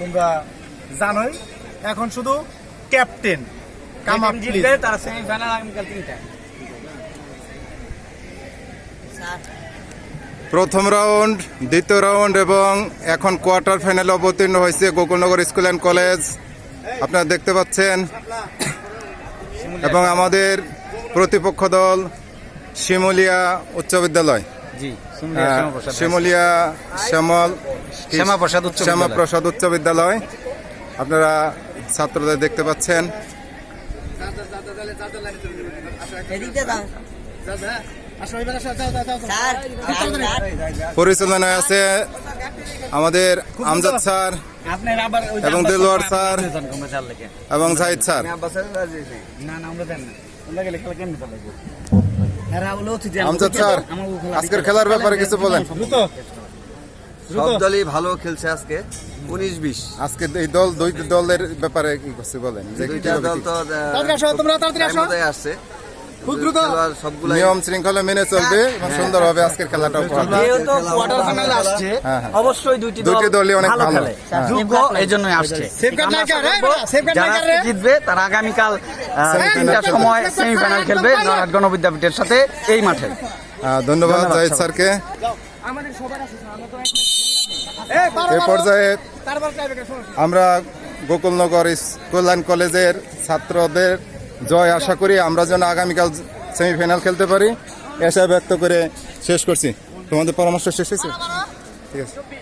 তোমরা জানোই এখন শুধু ক্যাপ্টেন কামাপ প্লিজ তারা সেমিফাইনাল আগামীকাল তিনটা। প্রথম রাউন্ড দ্বিতীয় রাউন্ড এবং এখন কোয়ার্টার ফাইনালে অবতীর্ণ হয়েছে গোকুলনগর স্কুল অ্যান্ড কলেজ। আপনারা দেখতে পাচ্ছেন এবং আমাদের প্রতিপক্ষ দল শিমুলিয়া উচ্চ বিদ্যালয়। জি। শিমুলিয়া শ্যামল শ্যামাপ্রসাদ উচ্চ শ্যামা বিদ্যালয়। প্রসাদ উচ্চ বিদ্যালয়। আপনারা ছাত্রদের দেখতে পাচ্ছেন। পরিচালনায় আছে আমাদের আমজাদ স্যার এবং দেলোয়ার স্যার। এবং জাহিদ স্যার। না না আমরা দেন না। আমজাদ স্যার আজকের খেলার ব্যাপারে কিছু বলেন। সব দলই ভালো খেলছে আজকে উনিশ বিশ। আজকে এই দল দুই দলের ব্যাপারে কি করছে বলেন? যে দুইটা দল তো। আসছে। নিয়ম শৃঙ্খলা মেনে চলবে এবং সুন্দরভাবে আজকের খেলাটা উপহার যেহেতু কোয়ার্টার ফাইনাল আসছে হ্যাঁ, হ্যাঁ। অবশ্যই দুইটি দুইটি দল দলই অনেক ভালো ভালো। খেলে। হ্যাঁ। যোগ্য এই জন্যই আসছে। যারা জিতবে তারা আগামীকাল তিনটার সময় সেমিফাইনাল খেলবে নরহাট গণবিদ্যাপীঠের সাথে এই মাঠে। ধন্যবাদ জাহিদ সবাই। স্যারকে। এ পর্যায়ে। আমরা গোকুলনগর কল্যাণ কলেজের ছাত্রদের জয় আশা করি আমরা যেন আগামীকাল সেমিফাইনাল খেলতে পারি। এসে ব্যক্ত করে শেষ করছি। তোমাদের পরামর্শ শেষ হয়েছে? ঠিক আছে।